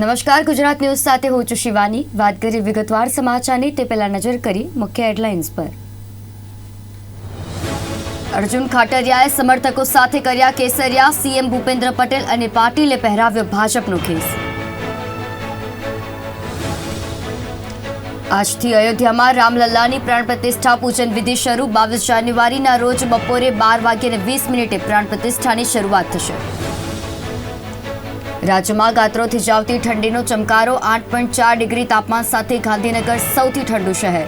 નમસ્કાર, ગુજરાત ન્યૂઝ સાથે હું છું શિવાની. વાત કરીએ વિગતવાર સમાચારની, તે પહેલા નજર કરી મુખ્ય હેડલાઇન્સ પર. અર્જુન ખાટરિયાએ સમર્થકો સાથે કર્યા કેસરિયા, સીએમ ભૂપેન્દ્ર પટેલ અને પાટીલે પહેરાવ્યો ભાજપનો ખેસ. આજથી અયોધ્યામાં રામલલ્લાની પ્રાણ પ્રતિષ્ઠા પૂજન વિધિ શરૂ. બાવીસ જાન્યુઆરીના રોજ બપોરે બાર વાગ્યે વીસ મિનિટે પ્રાણ પ્રતિષ્ઠાની શરૂઆત થશે. રાજ્યમાં ગાત્રો થીજાવતી ઠંડીનો ચમકારો આઠ પોઈન્ટ ચાર ડિગ્રી તાપમાન સાથે ગાંધીનગર સૌથી ઠંડુ શહેર.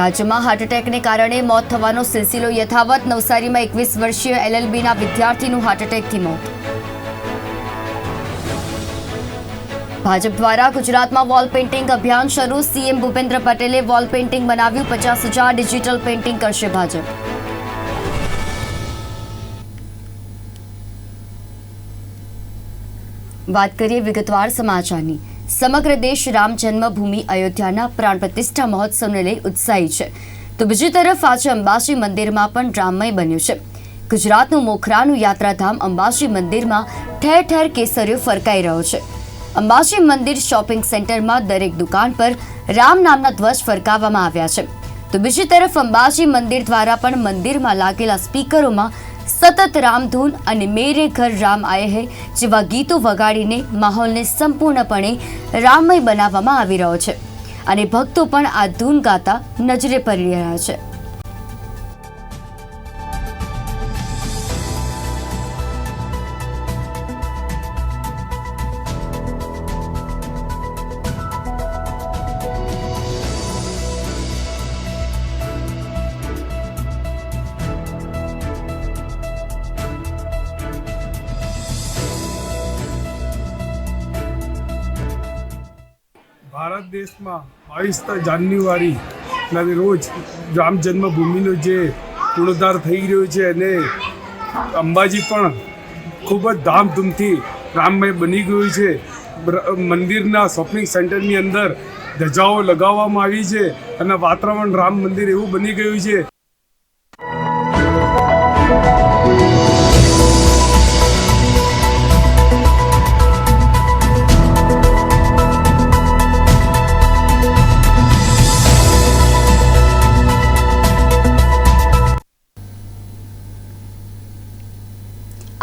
રાજ્યમાં હાર્ટ એટેકને કારણે મોત થવાનો સિલસિલો યથાવત. નવસારીમાં એકવીસ વર્ષીય એલએલબીના વિદ્યાર્થીનું હાર્ટ એટેકથી મોત. ભાજપ દ્વારા ગુજરાતમાં વોલ પેઇન્ટિંગ અભિયાન શરૂ. સીએમ ભૂપેન્દ્ર પટેલે વોલ પેઇન્ટિંગ બનાવ્યું. પચાસ ડિજિટલ પેઇન્ટિંગ કરશે ભાજપ. વાત કરીએ વિગતવાર સમાચારની. સમગ્ર દેશ રામ જન્મભૂમિ અયોધ્યાના પ્રાણ પ્રતિષ્ઠા મહોત્સવને લઈ ઉત્સાહી છે. તો બીજી તરફ આજે અંબાજી મંદિરમાં પણ રામમય બન્યું છે. ગુજરાતનું મોખરાનું યાત્રાધામ અંબાજી મંદિરમાં ઠેર ઠેર કેસરીઓ ફરકાઈ રહ્યો છે. અંબાજી મંદિર શોપિંગ સેન્ટરમાં દરેક દુકાન પર રામ નામના ધ્વજ ફરકાવવામાં આવ્યા છે. તો બીજી તરફ અંબાજી મંદિર દ્વારા પણ મંદિરમાં લાગેલા સ્પીકરોમાં સતત રામધૂન અને મેરે ઘર રામ આયે હે, જેવા ગીતો વગાડીને માહોલને સંપૂર્ણપણે રામમય બનાવવામાં આવી રહ્યો છે. અને ભક્તો પણ આ ધૂન ગાતા નજરે પડી રહ્યા છે. ભારત દેશમાં બાવીસ જાન્યુઆરીના રોજ રામ જન્મભૂમિનો જે પુનરુદ્ધાર થઈ રહ્યો છે અને અંબાજી પણ ખૂબ જ ધામધૂમથી રામમય બની ગયું છે. મંદિરના શોપિંગ સેન્ટરની અંદર ધજાઓ લગાવવામાં આવી છે અને વાતાવરણ રામ મંદિર એવું બની ગયું છે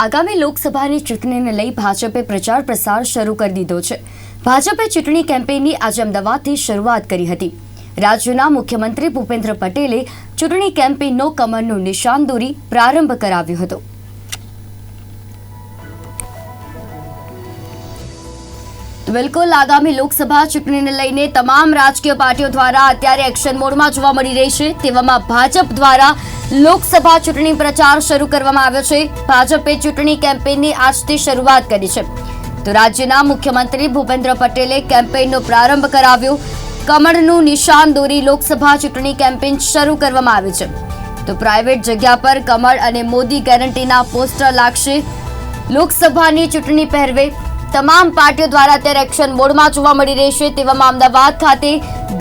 આગામી લોકસભાની ચૂંટણીને લઈ ભાજપે પ્રચાર પ્રસાર શરૂ કરી દીધો છે. ભાજપે ચૂંટણી કેમ્પેઇનની આજે અમદાવાદથી શરૂઆત કરી હતી. રાજ્યના મુખ્યમંત્રી ભૂપેન્દ્ર પટેલે ચૂંટણી કેમ્પેઇનનો કમરનું નિશાન દોરી પ્રારંભ કરાવ્યો હતો. બિલકુલ, આગામી લોકસભા ચૂંટણીને લઈને તમામ રાજકીય પાર્ટીઓ દ્વારા અત્યારે એક્શન મોડમાં જોવા મળી રહી છે. તેવામાં ભાજપ દ્વારા લોકસભા ચૂંટણી પ્રચાર શરૂ કરવામાં આવ્યો છે. ભાજપે ચૂંટણી કેમ્પેઇનની આજથી શરૂઆત કરી છે. તો રાજ્યના મુખ્યમંત્રી ભૂપેન્દ્ર પટેલે કેમ્પેઇનનો પ્રારંભ કરાવ્યો. કમળનું નિશાન દોરી લોકસભા ચૂંટણી કેમ્પેન શરૂ કરવામાં આવી છે. તો પ્રાઇવેટ જગ્યા પર કમળ અને મોદી ગેરંટીના પોસ્ટર લાગશે. લોકસભાની ચૂંટણી પહેરવે તમામ પાર્ટીઓ દ્વારા અત્યારે એક્શન મોડમાં જોવા મળી રહી છે તેવામાં અમદાવાદ ખાતે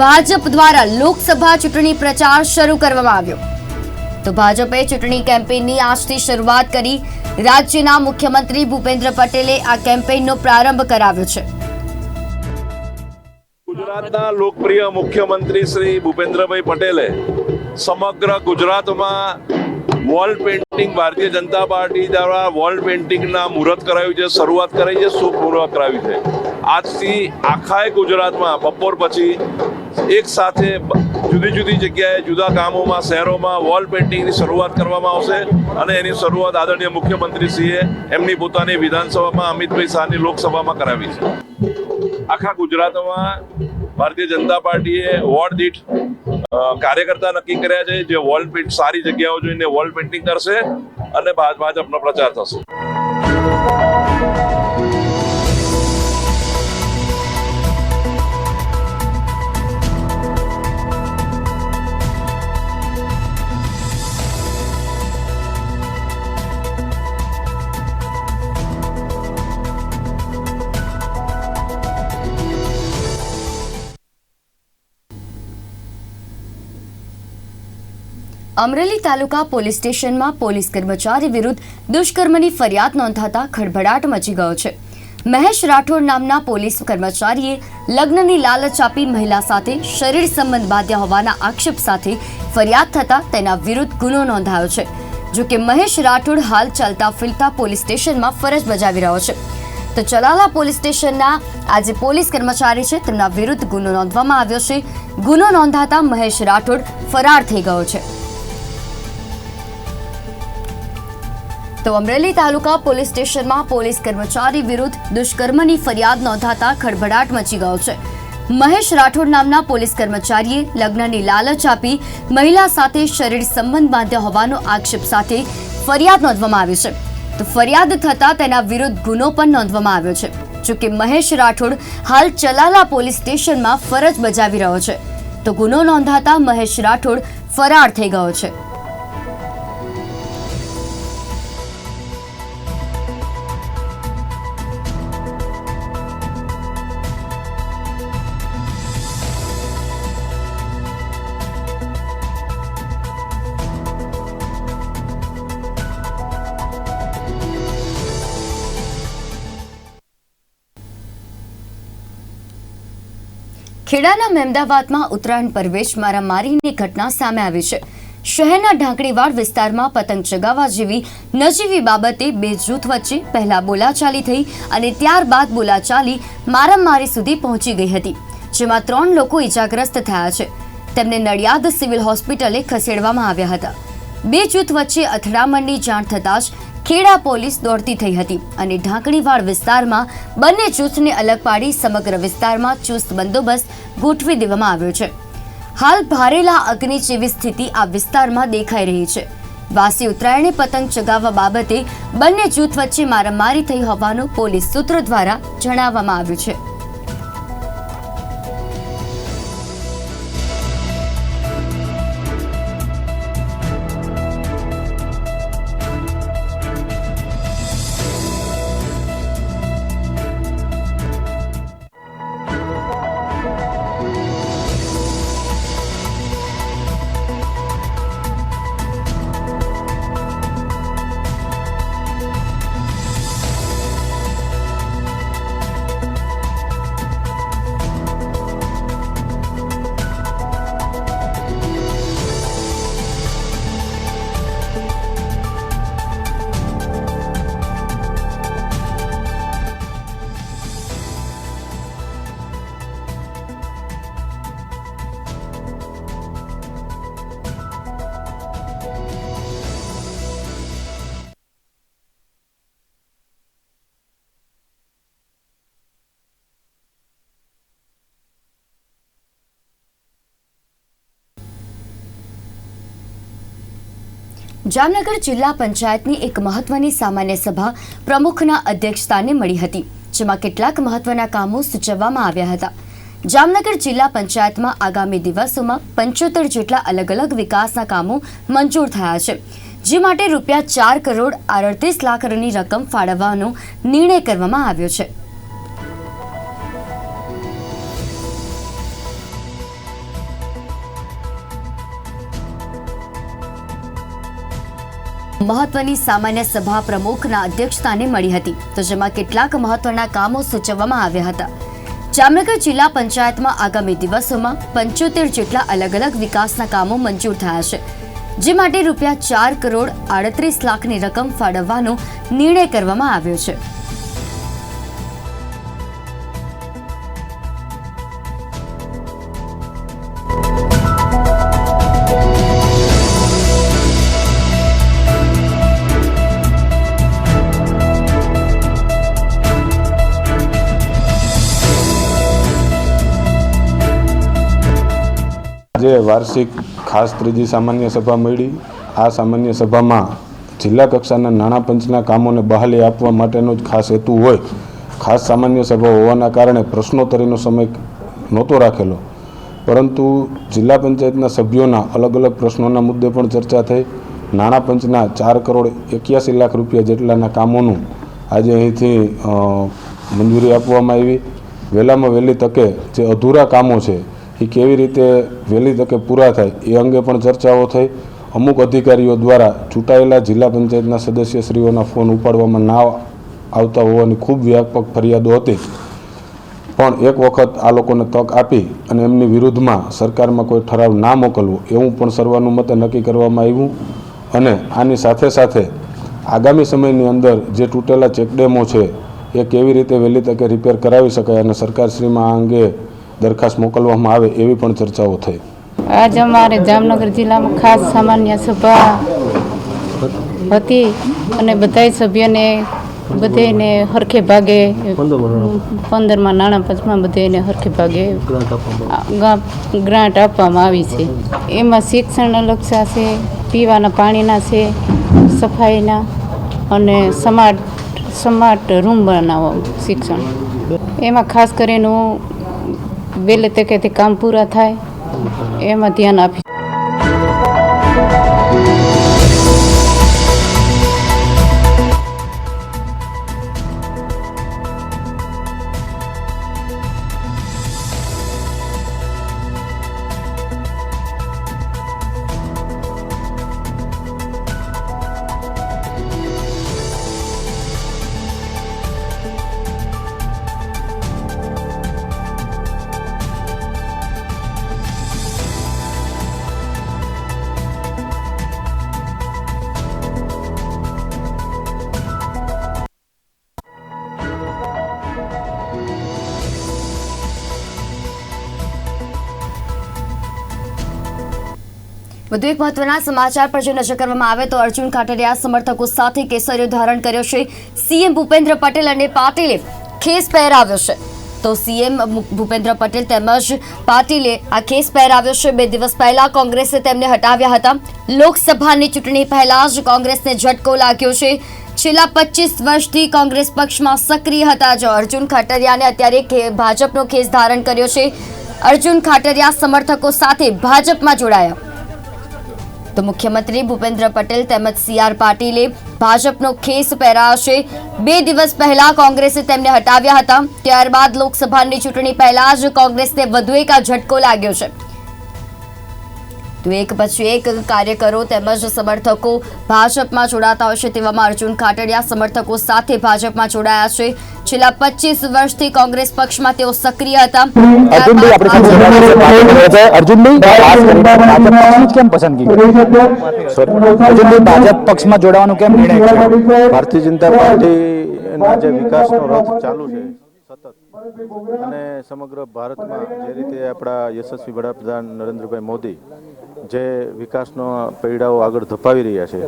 ભાજપ દ્વારા લોકસભા ચૂંટણી પ્રચાર શરૂ કરવામાં આવ્યો. તો ભાજપે ચૂંટણી કેમ્પેઇનની આજથી શરૂઆત કરી રાજ્યના મુખ્યમંત્રી ભૂપેન્દ્ર પટેલે આ કેમ્પેઇનનો પ્રારંભ કરાવ્યો છે. ગુજરાતના લોકપ્રિય મુખ્યમંત્રી શ્રી ભૂપેન્દ્રભાઈ પટેલે સમગ્ર ગુજરાતમાં wall painting Bharatiya Janata party દ્વારા વોલ પેઇન્ટિંગના મુહૂર્ત કરાવ્યું છે, શરૂઆત કરાવી છે, શુભ કરાવ્યું છે. આજથી આખાય ગુજરાતમાં બપોર પછી એક સાથે જુદી જુદી જગ્યાએ, જુદા ગામોમાં, શહેરોમાં વોલ પેઇન્ટિંગની શરૂઆત કરવામાં આવશે અને એની શરૂઆત આદરણીય મુખ્યમંત્રીશ્રીએ એમની પોતાની વિધાનસભામાં, અમિતભાઈ શાહની લોકસભામાં કરાવી છે. આખા ગુજરાતમાં ભારતીય જનતા પાર્ટીએ વોર્ડ દીઠ કાર્યકર્તા નક્કી કર્યા છે જે વોલ પેન્ટ સારી જગ્યાઓ જોઈને વોલ પેઇન્ટિંગ કરશે અને ભાજ- ભાજપનો પ્રચાર થશે. અમરેલી તાલુકા પોલીસ સ્ટેશનમાં પોલીસ કર્મચારી વિરુદ્ધ દુષ્કર્મની ફરિયાદ નોંધાતા ખળભળાટ મચી ગયો છે. મહેશ રાઠોડ નામના પોલીસ કર્મચારીએ લગ્નની લાલચ આપી મહિલા સાથે શરીર સંબંધ બાંધ્યા હોવાના આક્ષેપ સાથે ફરિયાદ થતા તેના વિરુદ્ધ ગુનો નોંધાયો છે. જો કે મહેશ રાઠોડ હાલ ચાલતા ફિલતા પોલીસ સ્ટેશનમાં ફરજ બજાવી રહ્યો છે. તો ચલાલા પોલીસ સ્ટેશનના આજે પોલીસ કર્મચારી છે, તેમના વિરુદ્ધ ગુનો નોંધવામાં આવ્યો છે. ગુનો નોંધાતા મહેશ રાઠોડ ફરાર થઈ ગયો છે. તો અમરેલી તાલુકા પોલીસ સ્ટેશનમાં પોલીસ કર્મચારી વિરુદ્ધ દુષ્કર્મની ફરિયાદ નોંધાતા ખળભળાટ મચી ગયો છે. મહેશ રાઠોડ નામના પોલીસ કર્મચારીએ લગ્નની લાલચ આપી મહિલા સાથે શરીર સંબંધ બાંધ્યા હોવાનો આક્ષેપ સાથે ફરિયાદ નોંધવામાં આવી છે. તો ફરિયાદ થતા તેના વિરુદ્ધ ગુનો પણ નોંધવામાં આવ્યો છે. જોકે મહેશ રાઠોડ હાલ ચલાલા પોલીસ સ્ટેશનમાં ફરજ બજાવી રહ્યો છે. તો ગુનો નોંધાતા મહેશ રાઠોડ ફરાર થઈ ગયો છે. ખેડાના મહેમદાવાદમાં ઉત્તરાયણ પર્વેશ મારામારીની ઘટના સામે આવી છે. શહેરના ઢાંકણીવાડ વિસ્તારમાં પતંગ ચગાવવા જેવી નજીવી બાબતે બે જૂથ વચ્ચે પહેલા બોલાચાલી થઈ અને ત્યારબાદ બોલાચાલી મારામારી સુધી પહોંચી ગઈ હતી, જેમાં ત્રણ લોકો ઈજાગ્રસ્ત થયા છે. તેમને નડિયાદ સિવિલ હોસ્પિટલે ખસેડવામાં આવ્યા હતા. બે જૂથ વચ્ચે અથડામણની જાણ થતાં જ ખેડા પોલીસ દોડતી થઈ હતી અને ઢાંકણીવાડ વિસ્તારમાં બંને જૂથને અલગ પાડી સમગ્ર વિસ્તારમાં ચુસ્ત બંદોબસ્ત ગોઠવી દેવામાં આવ્યો છે. હાલ ભારેલા અગ્નિ જેવી સ્થિતિ આ વિસ્તારમાં દેખાઈ રહી છે. વાસી ઉત્તરાયણે પતંગ ચગાવવા બાબતે બંને જૂથ વચ્ચે મારામારી થઈ હોવાનું પોલીસ સૂત્રો દ્વારા જણાવવામાં આવ્યું છે. જામનગર જિલ્લા પંચાયતની એક મહત્વની સામાન્ય સભા પ્રમુખના અધ્યક્ષસ્થાને મળી હતી, જેમાં કેટલાક મહત્વના કામો સૂચવવામાં આવ્યા હતા. જામનગર જિલ્લા પંચાયતમાં આગામી દિવસોમાં પંચોતેર જેટલા અલગ અલગ વિકાસના કામો મંજૂર થયા છે, જે માટે રૂપિયા ચાર કરોડ આડત્રીસ લાખની રકમ ફાળવવાનો નિર્ણય કરવામાં આવ્યો છે. મહત્વની સામાન્ય સભા પ્રમુખના અધ્યક્ષસ્થાને મળી હતી. તો જેમાં કેટલાક મહત્વના કામો સૂચવવામાં આવ્યા હતા. જામનગર જિલ્લા પંચાયતમાં આગામી દિવસોમાં પંચોતેર જેટલા અલગ અલગ વિકાસના કામો મંજૂર થયા છે. જે માટે રૂપિયા ચાર કરોડ આડત્રીસ લાખની રકમ ફાળવવાનો નિર્ણય કરવામાં આવ્યો છે. વાર્ષિક, ખાસ ત્રીજી સામાન્ય સભા મળી. આ સામાન્ય સભામાં જિલ્લા કક્ષાના નાણાં પંચના કામોને બહાલી આપવા માટેનો જ ખાસ હેતુ હોય. ખાસ સામાન્ય સભા હોવાના કારણે પ્રશ્નોત્તરીનો સમય નહોતો રાખેલો. પરંતુ જિલ્લા પંચાયતના સભ્યોના અલગ અલગ પ્રશ્નોના મુદ્દે પણ ચર્ચા થઈ. નાણાં પંચના ચાર કરોડ એક્યાસી લાખ રૂપિયા જેટલાના કામોનું આજે અહીંથી મંજૂરી આપવામાં આવી. વહેલામાં વહેલી તકે જે અધૂરા કામો છે એ કેવી રીતે વહેલી તકે પૂરા થાય એ અંગે પણ ચર્ચાઓ થઈ. અમુક અધિકારીઓ દ્વારા ચૂંટાયેલા જિલ્લા પંચાયતના સદસ્યશ્રીઓના ફોન ઉપાડવામાં ના આવતા હોવાની ખૂબ વ્યાપક ફરિયાદો હતી. પણ એક વખત આ લોકોને તક આપી અને એમની વિરુદ્ધમાં સરકારમાં કોઈ ઠરાવ ના મોકલવો એવું પણ સર્વાનુમતે નક્કી કરવામાં આવ્યું અને આની સાથે સાથે આગામી સમયની અંદર જે તૂટેલા ચેકડેમો છે એ કેવી રીતે વહેલી તકે રિપેર કરાવી શકાય અને સરકારશ્રીમાં આ અંગે દરખાસ્ત મોકલવામાં આવે એવી પણ ચર્ચાઓ થઈ. આજ અમારે જામનગર જિલ્લામાં ખાસ સામાન્ય સભા હતી અને બધાય સભ્યને બધાને હરખે ભાગે પંદરમાં નાણાં પંચમાં બધાને હરખે ભાગે ગ્રાન્ટ આપવામાં આવી છે. એમાં શિક્ષણ લક્ષા છે, પીવાના પાણીના છે, સફાઈના અને સ્માર્ટ સ્માર્ટ રૂમ બનાવો શિક્ષણ. એમાં ખાસ કરીને હું વહેલે તકેથી કામ પૂરા થાય. એમાં ધ્યાન આપી વધુ એક મહત્વના સમાચાર પર જો નજર કરવામાં આવે તો અર્જુન ખાટરિયા સમર્થકો સાથે કેસરીઓ ધારણ કર્યો છે. સીએમ ભૂપેન્દ્ર પટેલ અને પાટીલે ખેસ પહેરાવ્યો છે. તો સીએમ ભૂપેન્દ્ર પટેલ તેમજ પાટીલે આ ખેસ પહેરાવ્યો છે. બે દિવસ પહેલા કોંગ્રેસે તેમને હટાવ્યા હતા. લોકસભાની ચૂંટણી પહેલા જ કોંગ્રેસને ઝટકો લાગ્યો છે. છેલ્લા પચીસ વર્ષથી કોંગ્રેસ પક્ષમાં સક્રિય હતા. જો અર્જુન ખાટરિયાને અત્યારે ભાજપનો ખેસ ધારણ કર્યો છે. અર્જુન ખાટરિયા સમર્થકો સાથે ભાજપમાં જોડાયા. તો મુખ્યમંત્રી ભૂપેન્દ્ર પટેલ તેમજ સી આર પાટીલે ભાજપનો ખેસ પહેરાવશે બે દિવસ પહેલા કોંગ્રેસે તેમને હટાવ્યા હતા. ત્યારબાદ લોકસભાની ચૂંટણી પહેલા જ કોંગ્રેસને વધુ એક આ ઝટકો લાગ્યો છે. તો એક પછી એક કાર્યકરો તેમજ સમર્થકો ભાજપમાં જોડાતા હોય છે તેવામાં અર્જુન ખાટડિયા સમર્થકો સાથે ભાજપમાં જોડાયા છે. છેલ્લા પચીસ વર્ષથી કોંગ્રેસ પક્ષમાં તેઓ સક્રિય હતા. ભાજપ પક્ષમાં જોડાવાનું કેમ નિર્ણય ભારતીય જનતા પાર્ટીના જે વિકાસનો રથ ચાલુ છે સતત અને સમગ્ર ભારતમાં જે રીતે આપણા યશસ્વી વડાપ્રધાન નરેન્દ્રભાઈ મોદી જે વિકાસનો પૈડાઓ આગળ ધપાવી રહ્યા છે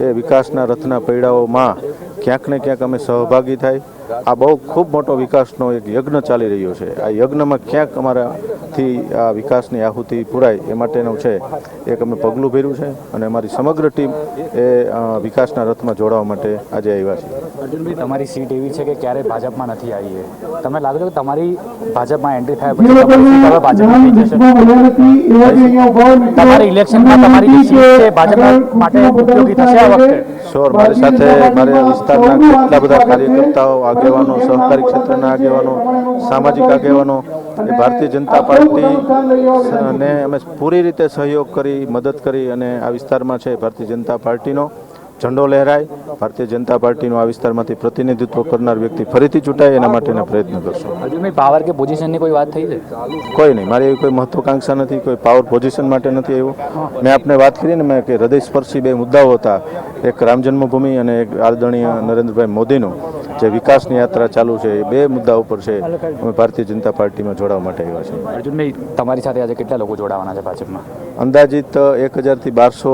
એ વિકાસના રથના પૈડાઓમાં ક્યાંક ને ક્યાંક અમે સહભાગી થાય આ બહુ ખૂબ મોટો વિકાસનો એક યજ્ઞ ચાલી રહ્યો છે આ યજ્ઞમાં ક્યાંક અમારાથી આ વિકાસની આહુતિ પૂરાય એ માટેનું છે એક અમે પગલું ભર્યું છે અને અમારી સમગ્ર ટીમ એ વિકાસના રથમાં જોડાવા માટે આજે આવ્યા છે અર્જુનભાઈ તમારી સીટ એવી છે કે ક્યારેય ભાજપમાં નથી આવી તમે તમને લાગે છે કે તમારી ભાજપમાં એન્ટ્રી થાય પછી ભાજપમાં તમારી ઇલેક્શનમાં તમારી સીટ છે ભાજપ માટે ઉપયોગી થશે આ વખતે? શ્યોર મારી સાથે મારા વિસ્તારના કેટલા બધા કાર્યકર્તાઓ, આગેવાનો, સહકારી ક્ષેત્રના આગેવાનો, સામાજિક આગેવાનો એ ભારતીય જનતા પાર્ટી ને અમે પૂરી રીતે સહયોગ કરી, મદદ કરી અને આ વિસ્તારમાં છે ભારતીય જનતા પાર્ટીનો. ઝંડો લહેરાય ભારતીય જનતા પાર્ટીનું આ વિસ્તારમાંથી પ્રતિનિધિત્વ કરનાર વ્યક્તિ ફરીથી ચૂંટાય એના માટેના પ્રયત્ન કરશું. પાવર કે પોઝિશનની કોઈ વાત થઈ છે? કોઈ નહીં મારી એવી કોઈ મહત્વાકાંક્ષા નથી કોઈ પાવર પોઝિશન માટે નથી એવું. મેં આપને વાત કરીને મેં કે હૃદયસ્પર્શી બે મુદ્દાઓ હતા. એક રામ જન્મભૂમિ અને એક આદરણીય નરેન્દ્રભાઈ મોદીનું. જે વિકાસની યાત્રા ચાલુ છે એ બે મુદ્દા ઉપર છે અમે ભારતીય જનતા પાર્ટીમાં જોડાવા માટે આવ્યા છીએ. અર્જુનભાઈ તમારી સાથે આજે કેટલા લોકો જોડાવાના છે ભાજપમાં? અંદાજિત એક હજારથી બારસો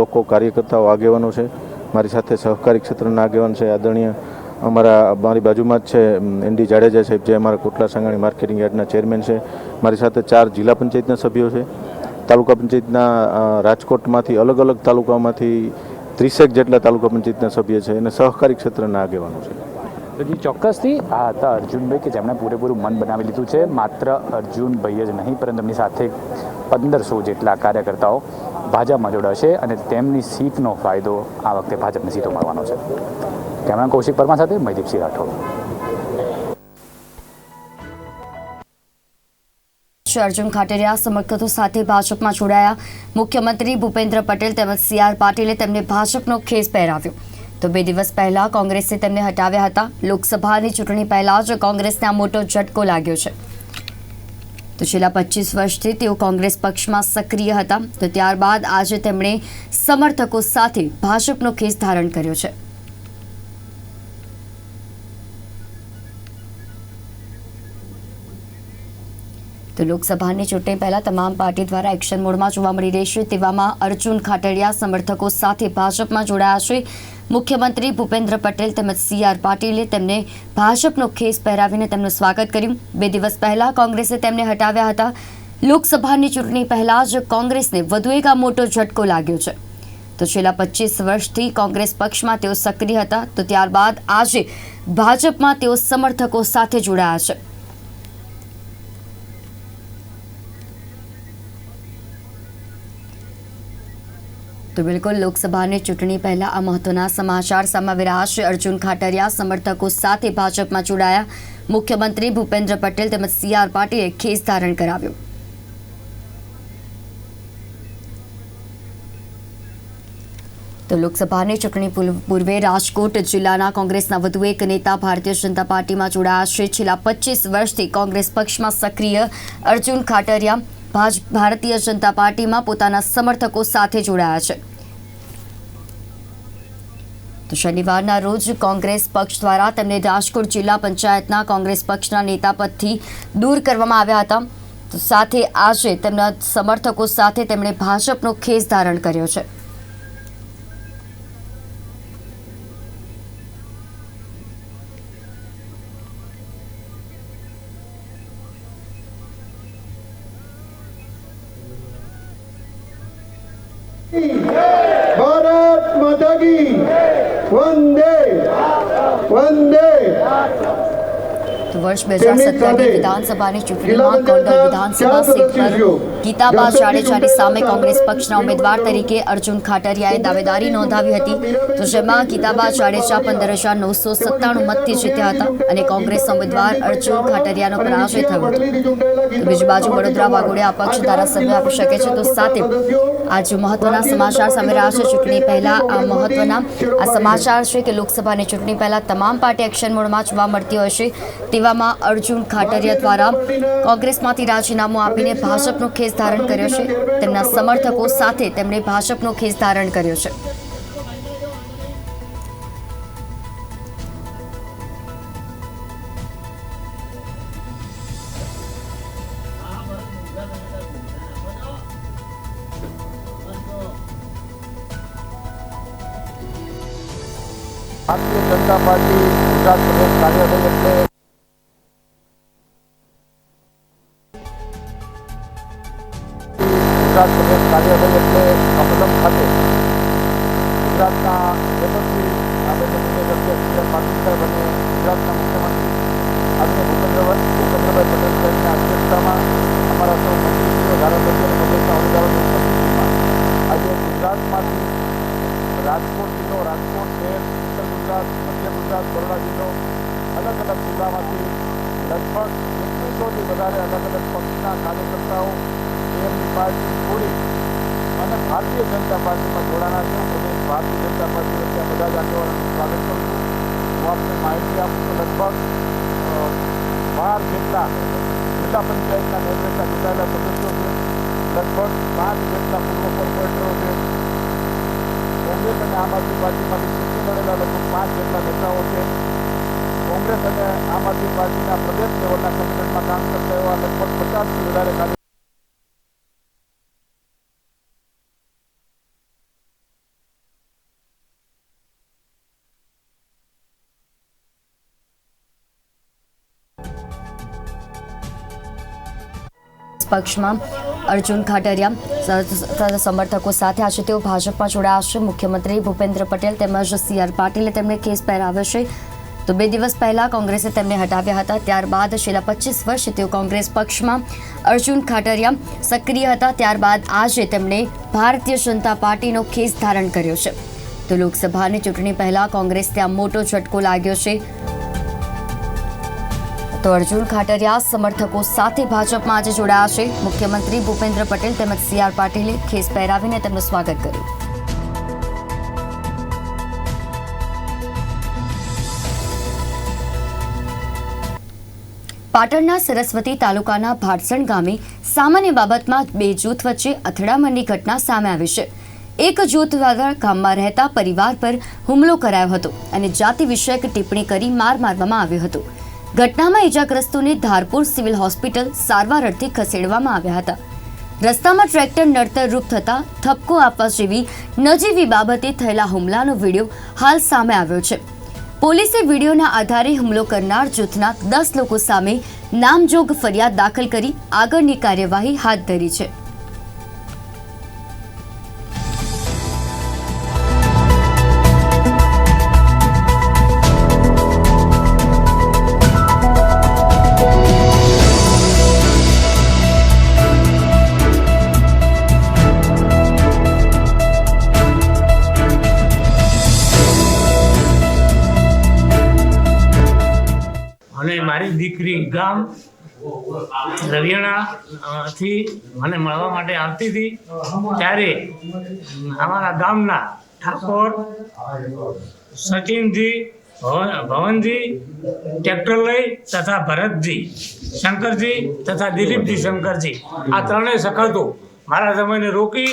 લોકો કાર્યકર્તાઓ આગેવાનો છે. મારી સાથે સહકારી ક્ષેત્રના આગેવાન છે આદરણીય અમારા મારી બાજુમાં જ છે એનડી જાડેજા સાહેબ જે અમારા કોટલા સંગાણી માર્કેટિંગ યાર્ડના ચેરમેન છે. મારી સાથે ચાર જિલ્લા પંચાયતના સભ્યો છે. તાલુકા પંચાયતના રાજકોટમાંથી અલગ અલગ તાલુકામાંથી ત્રીસેક જેટલા તાલુકા પંચાયતના સભ્ય છે અને સહકારી ક્ષેત્રના આગેવાનો છે. જી ચોક્કસથી આ હતા અર્જુનભાઈ કે જેમણે પૂરેપૂરું મન બનાવી લીધું છે. માત્ર અર્જુનભાઈ જ નહીં, પરંતુ એમની સાથે પંદરસો જેટલા કાર્યકર્તાઓ ભાજપમાં જોડાશે અને તેમની સીટનો ફાયદો આ વખતે ભાજપની સીટો મળવાનો છે. કેમેરા કૌશિક પરમાર સાથે મહીદીપસિંહ રાઠોડ. શ્રી અર્જુન ખાટેરિયા સમર્થકો સાથે ભાજપમાં જોડાયા મુખ્યમંત્રી ભૂપેન્દ્ર પટેલ તેમજ સી આર પાટીલે તેમને ભાજપનો ખેસ પહેરાવ્યો. તો બે દિવસ પહેલા કોંગ્રેસે તેમને હટાવ્યા હતા. લોકસભાની ચૂંટણી પહેલા જ કોંગ્રેસને આ મોટો ઝટકો લાગ્યો છે. તો છેલ્લા પચીસ વર્ષથી તેઓ કોંગ્રેસ પક્ષમાં સક્રિય હતા. તો ત્યારબાદ આજે તેમણે સમર્થકો સાથે ભાજપનો ખેસ ધારણ કર્યો છે. તો લોકસભાની ચૂંટણી પહેલા તમામ પાર્ટી દ્વારા એક્શન મોડમાં જોવા મળી રહેશે તેવામાં અર્જુન ખાટડિયા સમર્થકો સાથે ભાજપમાં જોડાયા છે. મુખ્યમંત્રી ભૂપેન્દ્ર પટેલ તેમજ સી આર પાટીલે તેમને ભાજપનો ખેસ પહેરાવીને તેમનું સ્વાગત કર્યું. બે દિવસ પહેલા કોંગ્રેસે તેમને હટાવ્યા હતા. લોકસભાની ચૂંટણી પહેલા જ કોંગ્રેસને વધુ એક આ મોટો ઝટકો લાગ્યો છે. તો છેલ્લા પચીસ વર્ષથી કોંગ્રેસ પક્ષમાં તેઓ સક્રિય હતા. તો ત્યારબાદ આજે ભાજપમાં તેઓ સમર્થકો સાથે જોડાયા છે. તો બિલકુલ લોકસભાની ચૂંટણી પહેલા આ મહત્વના સમાચાર સામે રહ્યા અર્જુન ખાટરિયા સમર્થકો સાથે ભાજપમાં જોડાયા મુખ્યમંત્રી ભૂપેન્દ્ર પટેલ તેમજ સી આર પાટીલે ખેસ ધારણ કરાવ્યો. તો લોકસભાની ચૂંટણી પૂર્વે રાજકોટ જિલ્લાના કોંગ્રેસના વધુ એક નેતા ભારતીય જનતા પાર્ટીમાં જોડાયા છે. છેલ્લા પચીસ વર્ષથી કોંગ્રેસ પક્ષમાં સક્રિય અર્જુન ખાટરિયા ભારતીય જનતા પાર્ટીમાં પોતાના સમર્થકો સાથે જોડાયા છે. તો શનિવારના રોજ કોંગ્રેસ પક્ષ દ્વારા તેમને રાજકોટ જિલ્લા પંચાયતના કોંગ્રેસ પક્ષના નેતા પદથી દૂર કરવામાં આવ્યા હતા તો સાથે આજે તેમના સમર્થકો સાથે તેમણે ભાજપનો ખેસ ધારણ કર્યો છે Hey. તો વર્ષ બે હજાર સત્તરની વિધાનસભાની ચૂંટણીમાં ગોંડલ વિધાનસભા સીટ પર ગીતાબા જાડેજાની સામે કોંગ્રેસ પક્ષના ઉમેદવાર તરીકે અર્જુન ખાટરિયાએ દાવેદારી નોંધાવી હતી. તો જેમાં ગીતાબા જાડેજા પંદર હજાર નવસો સત્તાણું મતથી જીત્યા હતા અને કોંગ્રેસના ઉમેદવાર અર્જુન ખાટરિયાનો પરાજય થયો હતો. તો બીજી બાજુ વડોદરા વાઘોડિયા અપક્ષ ધારાસભ્ય આપી શકે છે તો સાથે આજે મહત્વના સમાચાર સામે રહ્યા ચૂંટણી પહેલા આ મહત્વના આ સમાચાર છે કે લોકસભાની ચૂંટણી પહેલા તમામ પાર્ટી એક્શન મોડમાં જોવા મળતી હોય છે. તેવામાં અર્જુન ખાટરિયા દ્વારા કોંગ્રેસમાંથી રાજીનામું આપીને ભાજપનો ખેસ ધારણ કર્યો છે. તેમના સમર્થકો સાથે તેમણે ભાજપનો ખેસ ધારણ કર્યો છે. આદરણીય ભૂપેન્દ્રભાઈ ભૂપેન્દ્રભાઈ પટેલ સાહેબની અધ્યક્ષતામાં અમારા સૌ મંત્રીશ્રીઓ ધારાસભ્ય અને પ્રદેશના હોદ્દેદારોની ઉપસ્થિતિમાં આજે ગુજરાતમાંથી રાજકોટ જિલ્લો રાજકોટ શહેર ઉત્તર ગુજરાત મધ્ય ગુજરાત બરોડા જિલ્લો અલગ અલગ જિલ્લામાંથી લગભગ એકવીસોથી વધારે અલગ અલગ પક્ષના કાર્યકર્તાઓ એમની પાર્ટી છોડી અને ભારતીય જનતા પાર્ટીમાં જોડાના છે પ્રદેશ ભારતીય જનતા પાર્ટી વચ્ચે બધા જ આગેવાનોનું સ્વાગત કરું છું હું આપને માહિતી આપું તો લગભગ બાર જેટલા જિલ્લા પંચાયતના કોંગ્રેસના ચૂંટાયેલા સદસ્યો છે, લગભગ પાંચ જેટલા પૂર્વ કોર્પોરેટરો છે, કોંગ્રેસ અને આમ આદમી પાર્ટીમાંથી ચૂંટણી લડેલા લગભગ પાંચ જેટલા નેતાઓ છે. કોંગ્રેસ અને આમ આદમી પાર્ટીના પ્રદેશ લેવલના સંગઠનમાં કામ કરતા એવા લગભગ પચાસથી વધારે કાર્ય પક્ષમાં અર્જુન ખાટરિયા સમર્થકો સાથે આજે તેઓ ભાજપમાં જોડાયા મુખ્યમંત્રી ભૂપેન્દ્ર પટેલ તેમજ સી આર પાટીલે તેમને કેસ પહેરાવ્યો છે. તો બે દિવસ પહેલા કોંગ્રેસે તેમને હટાવ્યા હતા. ત્યારબાદ છેલ્લા પચીસ વર્ષ તેઓ કોંગ્રેસ પક્ષમાં અર્જુન ખાટરિયા સક્રિય હતા. ત્યારબાદ આજે તેમણે ભારતીય જનતા પાર્ટીનો ખેસ ધારણ કર્યો છે. તો લોકસભાની ચૂંટણી પહેલા કોંગ્રેસ ત્યાં મોટો ઝટકો લાગ્યો છે. તો અર્જુન ખાટરિયા સમર્થકો સાથે ભાજપમાં આજે જોડાયા છે. મુખ્યમંત્રી ભૂપેન્દ્ર પટેલ તેમજ સી આર પાટીલે ખેસ પહેરાવીને તેમનું સ્વાગત કર્યું. પાટણના સરસ્વતી તાલુકાના ભાટસણ ગામે સામાન્ય બાબતમાં બે જૂથ વચ્ચે અથડામણની ઘટના સામે આવી છે. એક જૂથ દ્વારા ગામમાં રહેતા પરિવાર પર હુમલો કરાયો હતો અને જાતિ વિષયક ટિપ્પણી કરી માર મારવામાં આવ્યો હતો. ઘટનામાં ઈજાગ્રસ્તોને ધારપુર સિવિલ હોસ્પિટલ સારવાર અર્થે ખસેડવામાં આવ્યા હતા. રસ્તામાં ટ્રેક્ટર નડતરરૂપ થતા ઠપકો આપવા જેવી નજીવી બાબતે થયેલા હુમલાનો વીડિયો હાલ સામે આવ્યો છે. પોલીસે વિડીયોના આધારે હુમલો કરનાર જૂથના દસ લોકો સામે નામજોગ ફરિયાદ દાખલ કરી આગળની કાર્યવાહી હાથ ધરી છે. ગામ દરિયાણાથી મને મળવા માટે આવતી હતી. ત્યારે અમારા ગામના ઠાકોર સચિનજી ભવન- ભવનજી, ટ્રેક્ટર લઈ તથા ભરતજી, શંકરજી તથા દિલીપજી શંકરજી. આ ત્રણેય સખતો મારા સમયને રોકી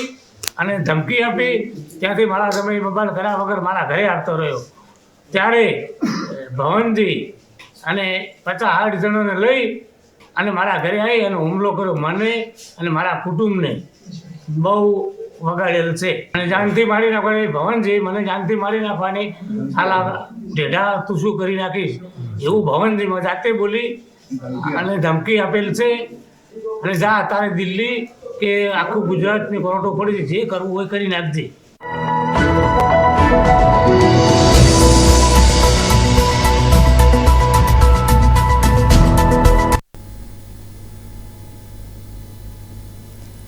અને ધમકી આપી. ત્યાંથી મારા સમય મોબાઈલ કર્યા વગર મારા ઘરે આવતો રહ્યો. ત્યારે ભવનજી અને પચાસ આઠ જણોને લઈ અને મારા ઘરે આવી અને હુમલો કર્યો મને અને મારા કુટુંબને. બહુ વગાડેલ છે. અને જાનથી મારી નાખવાની ભવનજી, મને જાનથી મારી નાખવાની. આલા ઢેઢા તું કરી નાખીશ? એવું ભવનજી મેં જાતે બોલી અને ધમકી આપેલ છે. અને જા તારે દિલ્હી કે આખું ગુજરાતની પરોઠો પડી જે કરવું હોય કરી નાખજે.